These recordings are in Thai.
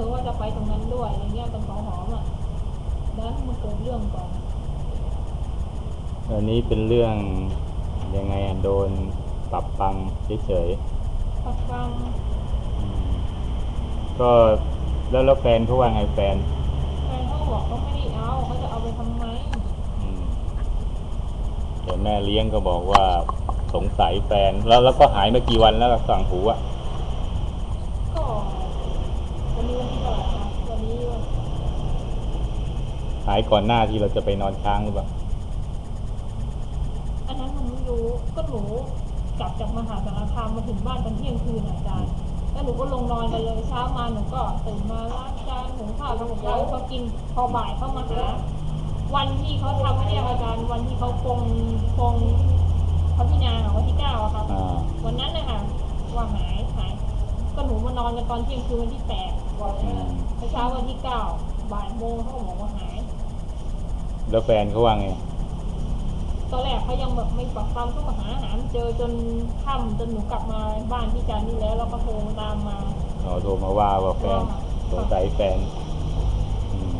อว่าจะไปตรงนั้นด้วยอย่างเงี้ยเป็นของหอมอะแล้วมันเกิดเรื่องก่อนอันนี้เป็นเรื่องยังไงอะโดนปรับปังเฉยปักฟังๆอืมก็แล้วแล้วแฟนเขาว่าไงแฟนแฟนเขาบอกเขาไม่ได้เอาเขาจะเอาไปทำไมอืมแต่แม่เลี้ยงก็บอกว่าสงสัยแฟนแล้วแล้วก็หายมากี่วันแล้วสั่งหูอะ ก็วันนี้วันที่เท่าไหร่คะวันนี้วัน หายก่อนหน้าที่เราจะไปนอนค้างหรือเปล่า อันนั้นหนูไม่รู้ ก็หนูกลับจากมหาสารคามมาถึงบ้านตอนเที่ยงคืนอะอาจารย์ แล้วหนูก็ลงนอนกันเลยเช้ามาหนูก็ตื่นมาล้างจานหุงข้าวทำกับข้าวให้เขากินพอบ่ายเข้ามาหาวันที่เขาทำเนี่ยอาจารย์ วันที่เขาปรงปรงพระพินาของวันที่เก้าอะครับอ่าวันนั้นนะคะว่าหายหายก็หนูมานอนกันตอนเที่ยงคืนวันที่แปดอืมเช้าวันที่เก้าบ่ายโมงเขาก็บอกว่าหาย แล้วแฟนเขาว่าไง ตอนแรกเขายังแบบไม่ปักปั๊มก็มาหาหาไม่เจอจนค่ำจนหนูกลับมาบ้านที่จันทร์นี่แล้วแล้วก็โทรตามมาเราโทรมาว่าว่าแฟนสงสัยแฟนอืม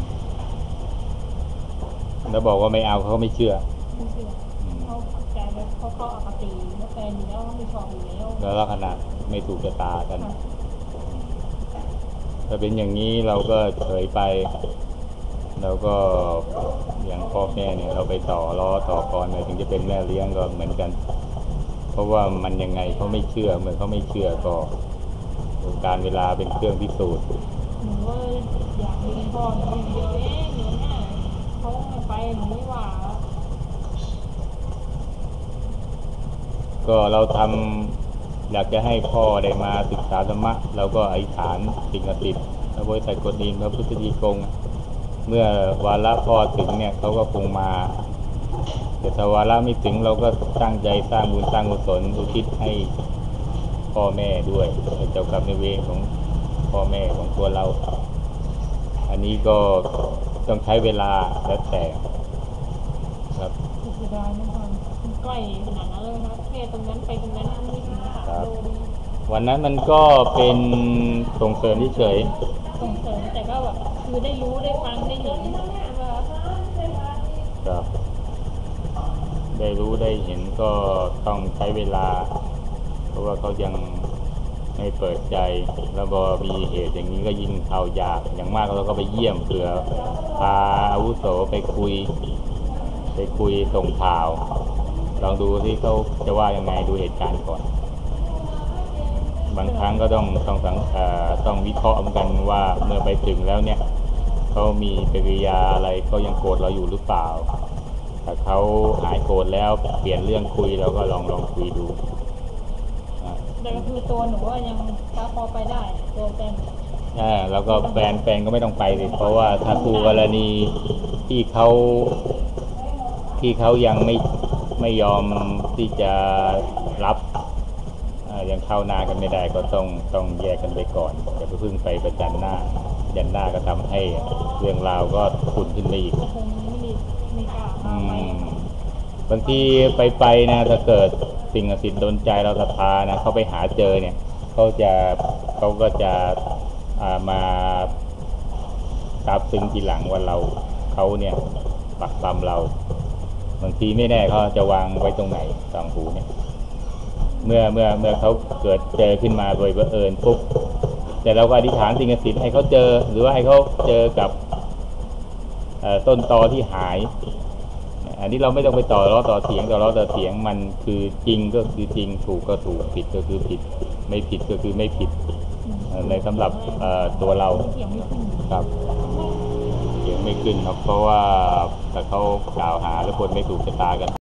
แล้วบอกว่าไม่เอาเขาไม่เชื่อไม่เชื่ออืมเขาใจแล้วเขาเขาอคติแล้วแฟนอยู่แล้วเขาไม่ชอบอยู่แล้วแล้วลักษณะไม่ถูกชะตากันค่ะถ้าเป็นอย่างนี้เราก็เฉยไป แล้วก็ อย่างพ่อแม่เนี่ยเราไปต่อล้อต่อกรเนี่ยถึงจะเป็นแม่เลี้ยงก็เหมือนกัน เพราะว่ามันยังไงเขาไม่เชื่อเมื่อเขาไม่เชื่อก็การเวลาเป็นเครื่องพิสูจน์หนูก็อยากมีพ่อหนูอย่างเดียวเองหนูเนี่ยเขาไม่ไปหนูไม่ว่าก็เราทำอยากจะให้พ่อได้มาศึกษาธรรมะเราก็อธิษฐานสิ่งศักดิ์สิทธิ์พระบริษัทกฎดินพระพุทธดีกง เมื่อวาระพ่อถึงเนี่ยเขาก็คงมาแต่ถ้าวาระไม่ถึงเราก็ตั้งใจสร้างบุญสร้างกุศลอุทิศให้พ่อแม่ด้วยให้เจ้ากรรมในายเวรของพ่อแม่ของตัวเรา อันนี้ก็ต้องใช้เวลาแล้วแต่ครับเสียดายนะคะมันใกล้ขนาดนั้นเลยนะแค่ตรงนั้นไปตรงนั้นไม่ถึงสามโลดีวันนั้นมันก็เป็นส่งเสริมเฉย ส่งเสริมแต่ก็แบบคือได้รู้ได้ฟังได้เห็นครับได้รู้ได้เห็นก็ต้องใช้เวลา เพราะว่าเขายังไม่เปิดใจ แล้วพอมีเหตุอย่างนี้ก็ยิ่งเข้ายากอย่างมากเราก็ไปเยี่ยมเผื่อพาอาวุโสไปคุย ไปคุยส่งข่าว ลองดูที่เขาจะว่ายังไงดูเหตุการณ์ก่อน บางครั้งก็ต้องต้องสังเอ่อต้องวิเคราะห์เหมือนกันว่าเมื่อไปถึงแล้วเนี่ยเขามีปฏิกิริยาอะไรเขายังโกรธเราอยู่หรือเปล่าถ้าเขาหายโกรธแล้วเปลี่ยนเรื่องคุยเราก็ลองลองคุยดูอะแต่ก็คือตัวหนูว่ายังถ้าพอไปได้ตัวแฟนอ่าแล้วก็แฟนแฟนก็ไม่ต้องไปสิเพราะว่าถ้าคู่กรณีที่เขาที่เขายังไม่ไม่ยอมที่จะรับอ่า ยังเข้าหน้ากันไม่ได้ก็ต้องต้องแยกกันไปก่อนอย่าไปพึ่งไปประจันหน้ายันหน้าก็ทำให้เรื่องราวก็ขุ่นขึ้นไปอีกก็คงไม่รีบไม่กล้าอืพาไปมบางทีไปไปนะถ้าเกิดสิ่งศักดิ์สิทธิ์โดนใจเราศรัทธานะเขาไปหาเจอเนี่ยเขาจะเขาก็จะอ่ามาทราบซึ้งทีหลังว่าเราเขาเนี่ยปักปำเราบางทีไม่แน่เขาจะวางไว้ตรงไหนสองหูเนี่ย เมื่อเมื่อเมื่อเขาเกิดเจอขึ้นมาโดยบังเอิญปุ๊บแต่เราก็อธิษฐานสิ่งศักดิ์สิทธิ์ให้เขาเจอ หรือว่าให้เขาเจอกับต้นตอที่หาย อันนี้เราไม่ต้องไปต่อล้อต่อเถียงต่อล้อต่อเถียงมันคือจริงก็คือจริงถูกก็ถูกผิดก็คือผิด ไม่ผิดก็คือไม่ผิดในสำหรับตัวเราครับเถียงไม่ขึ้นครับเพราะว่าถ้าเขากล่าวหาแล้วคนไม่ถูกชะตากัน